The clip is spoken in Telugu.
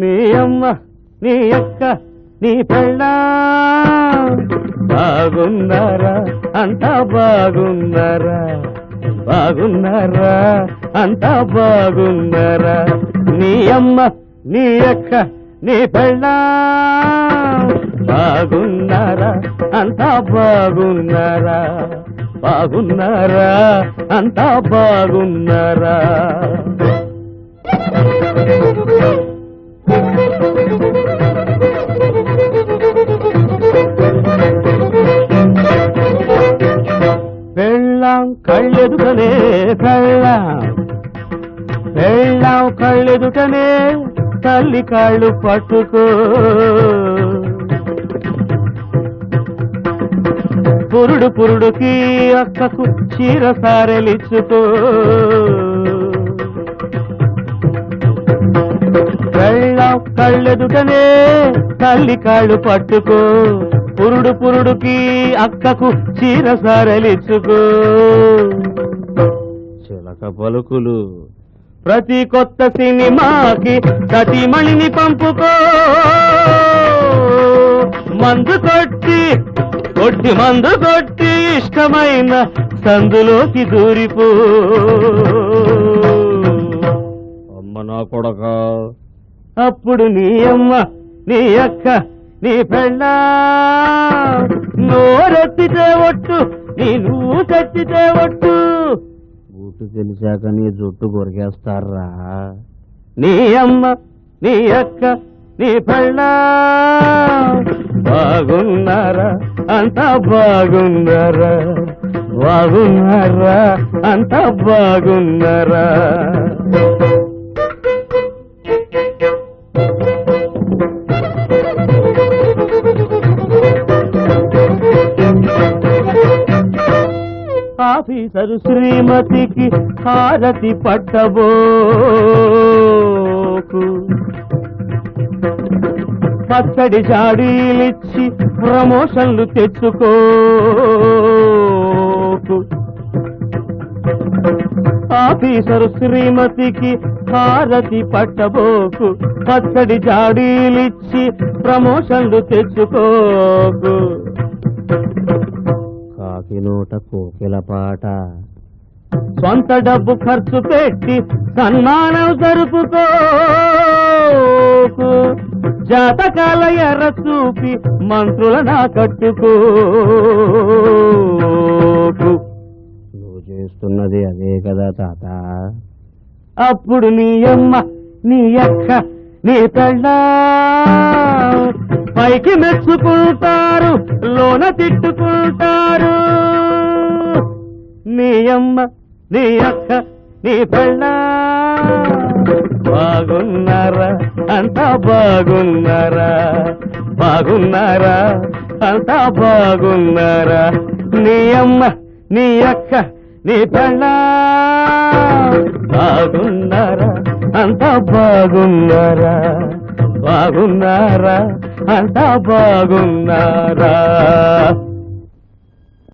నీ అమ్మ నీ అక్క నీ పెళ్ళ? బాగున్నారా? అంతా బాగున్నారా? బాగున్నారా? అంతా బాగున్నారా? నీ అమ్మ నీ అక్క నీ పెళ్ళ? బాగున్నారా? అంతా బాగున్నారా? బాగున్నారా? అంతా బాగున్నారా? వెళ్ళాం కళ్ళెదుకనే కళ్ళాం వెళ్ళాం కళ్ళెదుకనే తల్లి కాళ్ళు పట్టుకో పురుడు పురుడుకి అక్కకు చీర సారెలిచ్చుకో కళ్ళ కళ్ళెదుటనే తల్లి కాళ్ళు పట్టుకో. పురుడు పురుడుకి అక్కకు చీర సారలిచ్చుకో. చిలక పలుకులు. ప్రతి కొత్త సినిమాకి సతీమణిని పంపుకో. మందు కొట్టి కొట్టి మందు కొట్టి ఇష్టమైన సందులోకి దూరిపో. కొడక. అప్పుడు నీ అమ్మ నీ అక్క నీ పెళ్ళ. నోరెత్తితే ఒట్టు నీ నువ్వు చచ్చితే ఒట్టు. బూటు తెలిసాక నీ జుట్టు కొరికేస్తారా? నీ అమ్మ నీ అక్క నీ పెళ్ళ. బాగున్నారా? అంతా బాగున్నారా? బాగున్నారా? అంతా బాగున్నారా? ఆఫీసరు శ్రీమతికి హారతి పట్టబోకు. పచ్చడి జాడీలిచ్చి ప్రమోషన్లు తెచ్చుకోకు. ఆఫీసరు శ్రీమతికి హారతి పట్టబోకు. పచ్చడి జాడీలిచ్చి ప్రమోషన్లు తెచ్చుకోకు. కాకినోట కోకిల పాట సొంత డబ్బు ఖర్చు పెట్టి సన్మానం జరుపుకోకు. జాతకాల ఎర్ర చూపి మంత్రుల నా కట్టుకోకు నువ్వు చేస్తున్నది అదే కదా తాత. అప్పుడు నీ అమ్మ నీ అక్క నీ పెళ్ళ. పైకి మెచ్చుకుంటారు లోన తిట్టుకుంటారు. నీ అమ్మ నీ అక్క నీ పెళ్ళ. బాగున్నారా? అంతా బాగున్నారా? బాగున్నారా? అంతా బాగున్నారా? నీ అమ్మ నీ అక్క నీ పెళ్ళ. బాగున్నారా? అంతా బాగున్నారా? బాగున్నారా? అంతా బాగున్నారా?